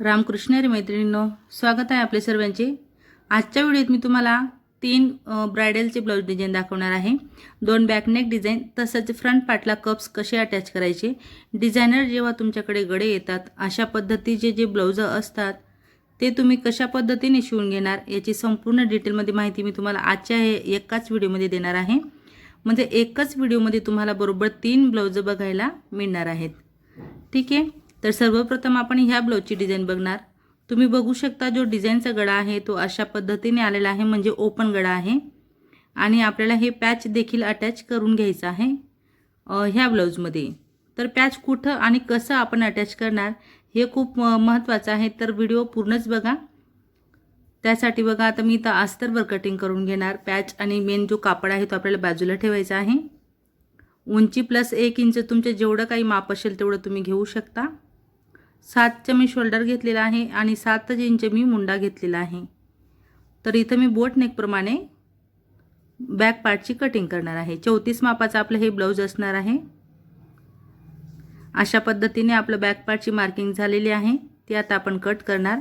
रामकृष्ण रे मैत्रिणींनो स्वागत आहे आपले सर्वांचे. आजच्या व्हिडिओत मी तुम्हाला तीन ब्रायडलचे ब्लाऊज डिझाईन दाखवणार आहे. दोन बॅकनेक डिझाईन तसंच फ्रंट पार्टला कप्स कसे अटॅच करायचे. डिझायनर जेव्हा तुमच्याकडे गडे येतात अशा पद्धतीचे जे ब्लाऊज असतात ते तुम्ही कशा पद्धतीने शिवून घेणार याची संपूर्ण डिटेलमध्ये माहिती मी तुम्हाला आजच्या हे एकाच व्हिडिओमध्ये देणार आहे. म्हणजे एकच व्हिडिओमध्ये तुम्हाला बरोबर तीन ब्लाऊज बघायला मिळणार आहेत. ठीक आहे? तर सर्वप्रथम आपण ह्या ब्लाऊजची डिझाईन बघणार. तुम्ही बघू शकता जो डिझाईनचा गळा आहे तो अशा पद्धतीने आलेला आहे म्हणजे ओपन गळा आहे. आणि आपल्याला हे पॅच देखील अटॅच करून घ्यायचं आहे ह्या ब्लाऊजमध्ये. तर पॅच कुठं आणि कसं आपण अटॅच करणार हे खूप महत्त्वाचं आहे. तर व्हिडिओ पूर्णच बघा. त्यासाठी बघा आता मी इथं अस्तरवर कटिंग करून घेणार. पॅच आणि मेन जो कापड आहे तो आपल्याला बाजूला ठेवायचा आहे. उंची प्लस एक इंच तुमचं जेवढं काही माप असेल तेवढं तुम्ही घेऊ शकता. सातचं मी शोल्डर घेतलेला आहे आणि सातच इंच मी मुंडा घेतलेला आहे. तर इथं मी बोट नेकप्रमाणे बॅक पार्टची कटिंग करणार आहे. चौतीस मापाचं आपलं हे ब्लाऊज असणार आहे. अशा पद्धतीने आपलं बॅक पार्टची मार्किंग झालेली आहे. ती आता आपण कट करणार.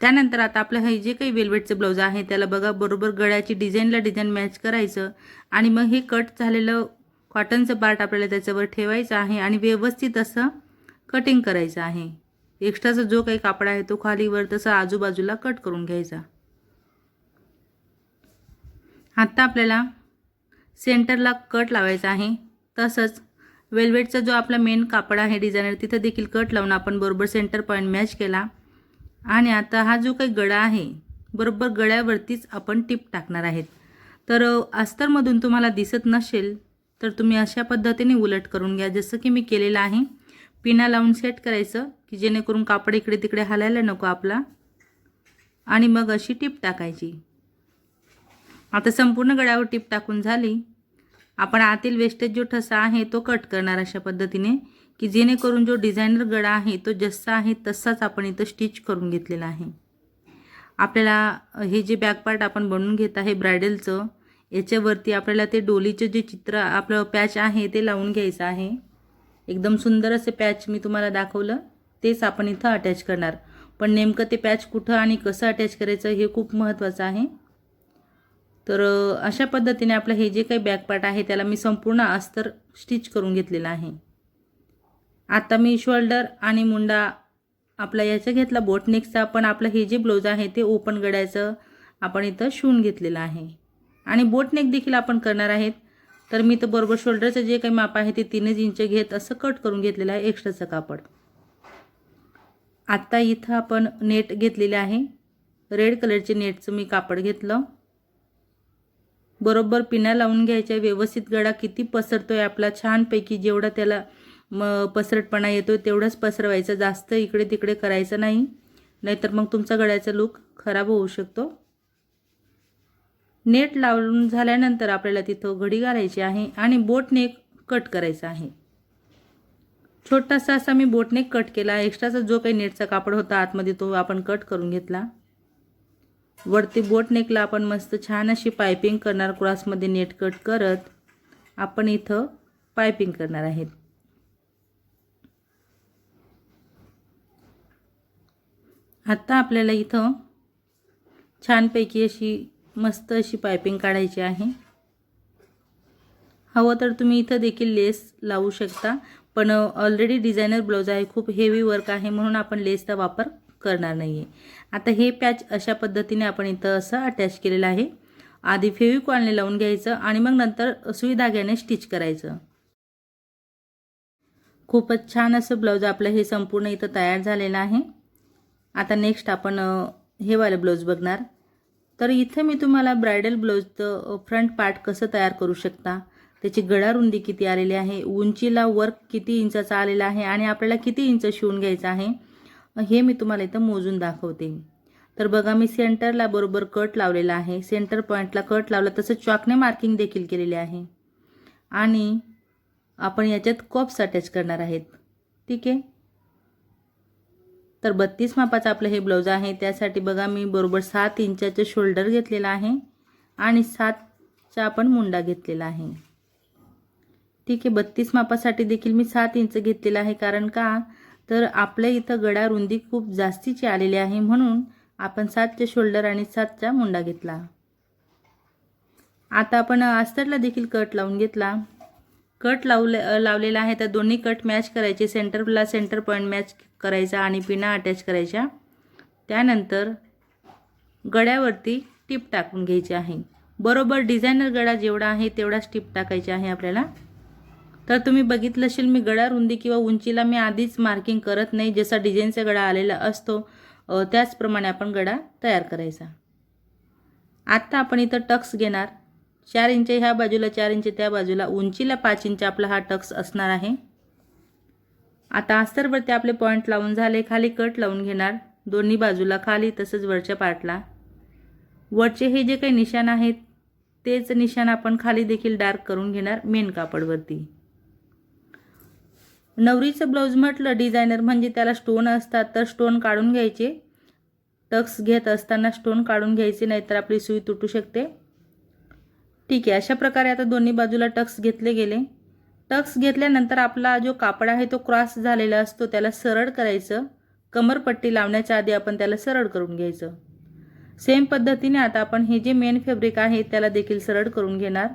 त्यानंतर आता आपलं हे जे काही वेल्वेटचं ब्लाऊज आहे त्याला बघा बरोबर गळ्याची डिझाईनला डिझाईन मॅच करायचं. आणि मग हे कट झालेलं कॉटनचं पार्ट आपल्याला त्याच्यावर ठेवायचं आहे. आणि व्यवस्थित असं कटिंग करायचं आहे. एक्स्ट्राचा जो काही कापड आहे तो खालीवर तसं आजूबाजूला कट करून घ्यायचा. आत्ता आपल्याला सेंटरला कट लावायचा आहे. तसंच वेल्वेटचा जो आपला मेन कापड आहे डिझायनर तिथं देखील कट लावून आपण बरोबर सेंटर पॉईंट मॅच केला. आणि आता हा जो काही गळा आहे बरोबर गळ्यावरतीच आपण टिप टाकणार आहेत. तर अस्तरमधून तुम्हाला दिसत नसेल तर तुम्ही अशा पद्धतीने उलट करून घ्या जसं की मी केलेलं आहे. पिना लावून सेट करायचं की जेणेकरून कापड इकडे तिकडे हलायला नको आपला. आणि मग अशी टिप टाकायची. आता संपूर्ण गळ्यावर टीप टाकून झाली. आपण आतील वेस्टेज जो ठसा आहे तो कट करणार अशा पद्धतीने की जेणेकरून जो डिझायनर गळा आहे तो जसा आहे तसाच आपण इथं स्टिच करून घेतलेला आहे. आपल्याला हे जे बॅक पार्ट आपण बनवून घेत आहे ब्रायडलचं याच्यावरती आपल्याला ते डोलीचं जे चित्र आपलं पॅच आहे ते लावून घ्यायचं आहे. एकदम सुंदर असे पॅच मी तुम्हाला दाखवलं तेच आपण इथं अटॅच करणार. पण नेमकं ते पॅच कुठं आणि कसं अटॅच करायचं हे खूप महत्त्वाचं आहे. तर अशा पद्धतीने आपलं हे जे काही बॅक पार्ट आहे त्याला मी संपूर्ण अस्तर स्टिच करून घेतलेलं आहे. आता मी शोल्डर आणि मुंडा आपला याचा घेतला बोटनेकचा पण आपलं हे जे ब्लाऊज आहे ते ओपन गड्याचं आपण इथं शिवून घेतलेलं आहे. आणि बोटनेक देखील आपण करणार आहेत. तर मी तर बरोबर शोल्डरचं जे काही माप आहे ते तीनच इंच घेत असं कट करून घेतलेलं आहे एक्स्ट्राचं कापड. आत्ता इथं आपण नेट घेतलेले आहे. रेड कलरचे नेटचं मी कापड घेतलं. बरोबर पिण्या लावून घ्यायच्या व्यवस्थित गळा किती पसरतोय आपला छानपैकी जेवढा त्याला म पसरटपणा येतो तेवढंच पसरवायचं जास्त इकडे तिकडे करायचं नाही. नाहीतर मग तुमचा गळ्याचा लुक खराब होऊ शकतो. नेट लावून झाल्यानंतर आपल्याला तिथं घडी घालायची आहे आणि बोटनेक कट करायचा आहे. छोटासा असा मी बोटनेक कट केला. एक्स्ट्राचा जो काही नेटचा कापड होता आतमध्ये तो आपण कट करून घेतला. वरती बोट नेकला आपण मस्त छान अशी पायपिंग करणार क्रॉसमध्ये नेट कट करत आपण इथं पायपिंग करणार आहेत. आत्ता आपल्याला इथं छानपैकी अशी मस्त अशी पायपिंग काढायची आहे. हवं तर तुम्ही इथं देखील लेस लावू शकता पण ऑलरेडी डिझायनर ब्लाऊज आहे खूप हेवी वर्क आहे म्हणून आपण लेसचा वापर करणार नाही आहे आता हे पॅच अशा पद्धतीने आपण इथं असं अटॅच केलेलं आहे. आधी फेविकॉलने लावून घ्यायचं आणि मग नंतर सुई धाग्याने स्टिच करायचं. खूपच छान असं ब्लाऊज आपलं हे संपूर्ण इथं तयार झालेलं आहे. आता नेक्स्ट आपण हे वाले ब्लाऊज बघणार. तर इथं मी तुम्हाला ब्रायडल ब्लाऊजचं फ्रंट पार्ट कसं तयार करू शकता? त्याची गळा रुंदी किती आलेली आहे? उंचीला वर्क किती इंचाचा आलेला आहे? आणि आपल्याला किती इंच शिवून घ्यायचं आहे? हे मी तुम्हाला इथं मोजून दाखवते. तर बघा मी सेंटरला बरोबर कट लावलेला आहे. सेंटर पॉईंटला कट लावला तसं चॉकने मार्किंग देखील केलेली आहे. आणि आपण याच्यात कॉप्स अटॅच करणार आहेत. ठीक आहे? तर बत्तीस मापाचं आपलं हे ब्लाऊज आहे. त्यासाठी बघा मी बरोबर सात इंचाचं शोल्डर घेतलेलं आहे आणि सातचा आपण मुंडा घेतलेला आहे. ठीक आहे बत्तीस मापासाठी देखील मी सात इंच घेतलेलं आहे. कारण का? तर आपल्या इथं गडा रुंदी खूप जास्तीची आलेली आहे. म्हणून आपण सातचे शोल्डर आणि सातचा मुंडा घेतला. आता आपण अस्तरला देखील कट लावून घेतला. कट लावले लावलेला आहे. तर दोन्ही कट मॅच करायचे. सेंटरला सेंटर पॉईंट मॅच करायचा आणि पिना अटॅच करायच्या. त्यानंतर गड्यावरती टिप टाकून घ्यायची आहे. बरोबर डिझायनर गळा जेवढा आहे तेवढाच टिप टाकायची आहे आपल्याला. तर तुम्ही बघितलं असेल मी गळा रुंदी किंवा उंचीला मी आधीच मार्किंग करत नाही. जसा डिझाईनचा गळा आलेला असतो त्याचप्रमाणे आपण गळा तयार करायचा. आत्ता आपण इथं टक्स घेणार. चार इंच ह्या बाजूला चार इंच त्या बाजूला उंचीला पाच इंच आपला हा टक्स असणार आहे. आता अस्तरवरती आपले पॉईंट लावून झाले खाली कट लावून घेणार. दोन्ही बाजूला खाली तसंच वरच्या पार्टला. वरचे हे जे काही निशाण आहेत तेच निशाण आपण खाली देखील डार्क करून घेणार मेन कापडवरती. नवरीचं ब्लाऊज म्हटलं डिझायनर म्हणजे त्याला स्टोन असतात तर स्टोन काढून घ्यायचे. टक्स घेत असताना स्टोन काढून घ्यायचे नाहीतर आपली सुई तुटू शकते. ठीक आहे अशा प्रकारे आता दोन्ही बाजूला टक्स घेतले गेले. टक्स घेतल्यानंतर आपला जो कापड आहे तो क्रॉस झालेला असतो त्याला सरळ करायचं. कमरपट्टी लावण्याच्या आधी आपण त्याला सरळ करून घ्यायचं. सेम पद्धतीने आता आपण हे जे मेन फॅब्रिक आहे त्याला देखील सरळ करून घेणार.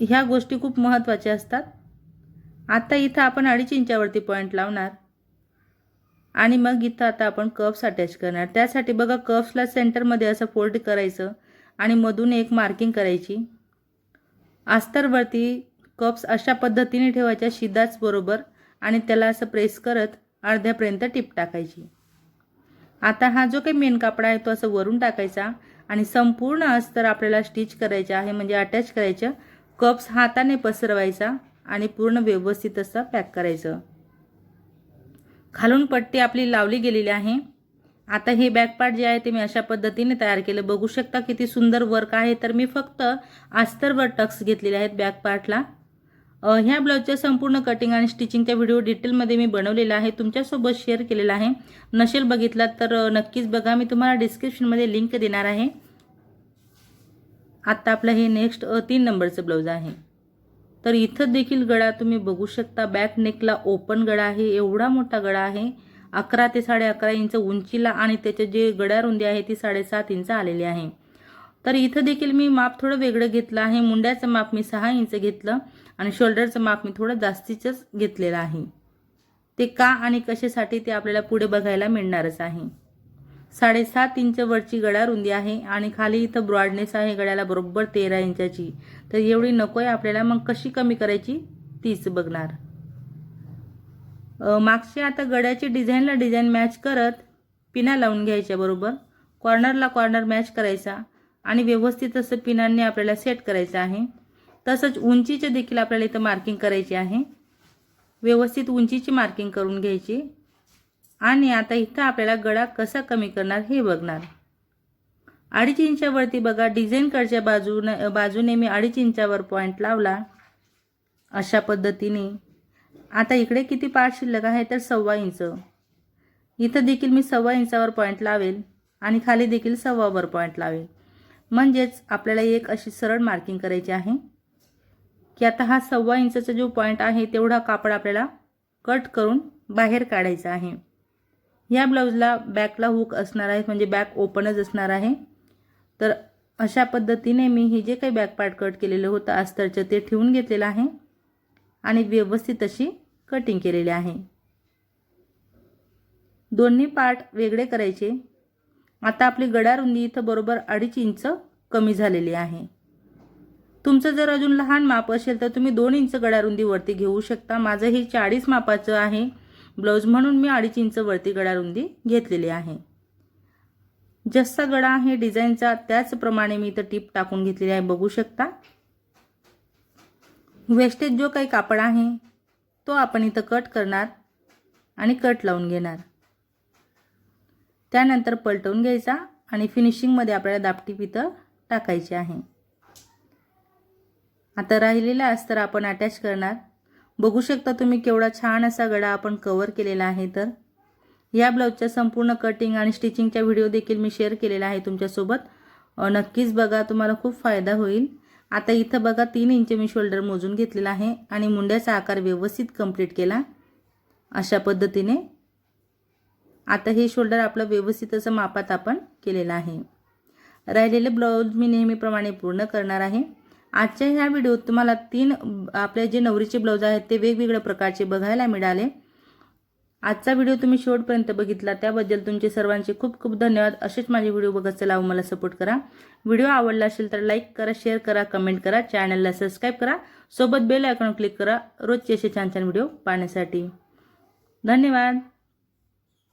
ह्या गोष्टी खूप महत्त्वाच्या असतात. आता इथं आपण अडीच इंचावरती पॉईंट लावणार. आणि मग इथं आता आपण कप्स अटॅच करणार. त्यासाठी बघा कप्सला सेंटरमध्ये असं फोल्ड करायचं. आणि मधून एक मार्किंग करायची. अस्तरवरती कप्स अशा पद्धतीने ठेवायच्या शिदाच बरोबर. आणि त्याला असं प्रेस करत अर्ध्यापर्यंत टिप टाकायची. आता हा जो काही मेन कापडा आहे तो असं वरून टाकायचा. आणि संपूर्ण अस्तर आपल्याला स्टिच करायचं आहे म्हणजे अटॅच करायचं. कप्स हाताने पसरवायचा आणि पूर्ण व्यवस्थित असं पॅक करायचं. खालून पट्टी आपली लावली गेलेली आहे. आता हे बॅकपार्ट जे आहे ते मी अशा पद्धतीने तयार केलं. बघू शकता किती सुंदर वर्क आहे. तर मी फक्त अस्तरवर टक्स घेतलेले आहेत बॅकपार्टला ह्या ब्लाऊजच्या संपूर्ण कटिंग आणि स्टिचिंगचा व्हिडिओ डिटेलमध्ये मी बनवलेला आहे. तुमच्यासोबत शेअर केलेला आहे. नसेल बघितला तर नक्कीच बघा. मी तुम्हाला डिस्क्रिप्शनमध्ये लिंक देणार आहे. आत्ता आपलं हे नेक्स्ट तीन नंबरचं ब्लाऊज आहे. तर इथं देखील गळा तुम्ही बघू शकता. बॅक नेकला ओपन गळा आहे. एवढा मोठा गळा आहे. अकरा ते साडे अकरा इंच उंचीला आणि त्याचे जे गड्या रुंदी आहे ती साडेसात इंच आलेली आहे. तर इथं देखील मी माप थोडं वेगळं घेतलं आहे. मुंड्याचं माप मी सहा इंच घेतलं आणि शोल्डरचं माप मी थोडं जास्तीचंच घेतलेलं आहे. ते का आणि कशासाठी ते आपल्याला पुढे बघायला मिळणारच आहे. साडेसात इंच वरची गळा रुंदी आहे आणि खाली इथं ब्रॉडनेस आहे गळ्याला बरोबर तेरा इंचाची. तर एवढी नको आहे आपल्याला. मग कशी कमी करायची? तीच बघणार. मागच्या आता गळ्याची डिझाईनला डिझाईन मॅच करत पिना लावून घ्यायच्या बरोबर. कॉर्नरला कॉर्नर मॅच करायचा आणि व्यवस्थित असं पिनांनी आपल्याला सेट करायचं आहे. तसंच उंचीचे देखील आपल्याला इथं मार्किंग करायची आहे. व्यवस्थित उंचीची मार्किंग करून घ्यायची. आणि आता इथं आपल्याला गळा कसा कमी करणार हे बघणार. अडीच इंचावरती बघा डिझाईनकडच्या बाजून बाजूने मी अडीच इंचावर पॉईंट लावला. अशा पद्धतीने आता इकडे किती पार्ट शिल्लक आहे तर सव्वा इंच. इथं देखील मी सव्वा इंचावर पॉईंट लावेल आणि खाली देखील सव्वावर पॉईंट लावेल. म्हणजेच आपल्याला एक अशी सरळ मार्किंग करायची आहे की आता हा सव्वा इंचाचा जो पॉईंट आहे तेवढा कापड आपल्याला कट करून बाहेर काढायचा आहे. या ब्लाऊजला बॅकला हुक असणार आहे म्हणजे बॅक ओपनच असणार आहे. तर अशा पद्धतीने मी हे जे काही बॅक पार्ट कट केलेलं होतं अस्तरचं ते ठेवून घेतलेलं आहे. आणि व्यवस्थित अशी कटिंग केलेली आहे. दोन्ही पार्ट वेगळे करायचे. आता आपली गडारुंदी इथं बरोबर अडीच इंच कमी झालेली आहे. तुमचं जर अजून लहान माप असेल तर तुम्ही दोन इंच गडा वरती घेऊ शकता. माझं हे चाळीस मापाचं आहे. ब्लाऊज म्हणून मी अडीच इंच वरती गडारुंदी घेतलेली आहे. जसा गडा आहे डिझाईनचा त्याचप्रमाणे मी इथं टीप टाकून घेतलेली आहे. बघू शकता. वेस्टेज जो काही कापड आहे तो आपण इथं कट करणार आणि कट लावून घेणार. त्यानंतर पलटवून घ्यायचा आणि फिनिशिंगमध्ये आपल्याला दापटीप इथं टाकायची आहे. आता राहिलेला अस्तर आपण अटॅच करणार. बघू शकता तुम्ही केवढा छान असा गडा आपण कवर केलेला आहे तर. या ब्लाऊजच्या संपूर्ण कटिंग आणि स्टिचिंगचा व्हिडिओ देखील मी शेअर केलेला आहे तुमच्यासोबत. नक्कीच बघा तुम्हाला खूप फायदा होईल. आता इथं बघा तीन इंच मी शोल्डर मोजून घेतलेला आहे आणि मुंड्याचा आकार व्यवस्थित कंप्लीट केला. अशा पद्धतीने आता हे शोल्डर आपलं व्यवस्थित असं मापात आपण केलेलं आहे. राहिलेले ब्लाऊज मी नेहमीप्रमाणे पूर्ण करणार आहे. आजच्या ह्या व्हिडिओत तुम्हाला तीन आपले जे नवरीचे ब्लाऊज आहेत ते वेगवेगळ्या प्रकारचे बघायला मिळाले. आजचा व्हिडिओ तुम्ही शेवटपर्यंत बघितला त्याबद्दल तुमचे सर्वांचे खूप खूप धन्यवाद. असेच माझे व्हिडिओ बघत चला व मला सपोर्ट करा. व्हिडिओ आवडला असेल तर लाईक करा शेअर करा कमेंट करा चॅनलला सबस्क्राईब करा. सोबत बेल आयकॉन क्लिक करा. रोजचे असे छान छान व्हिडिओ पाहण्यासाठी. धन्यवाद.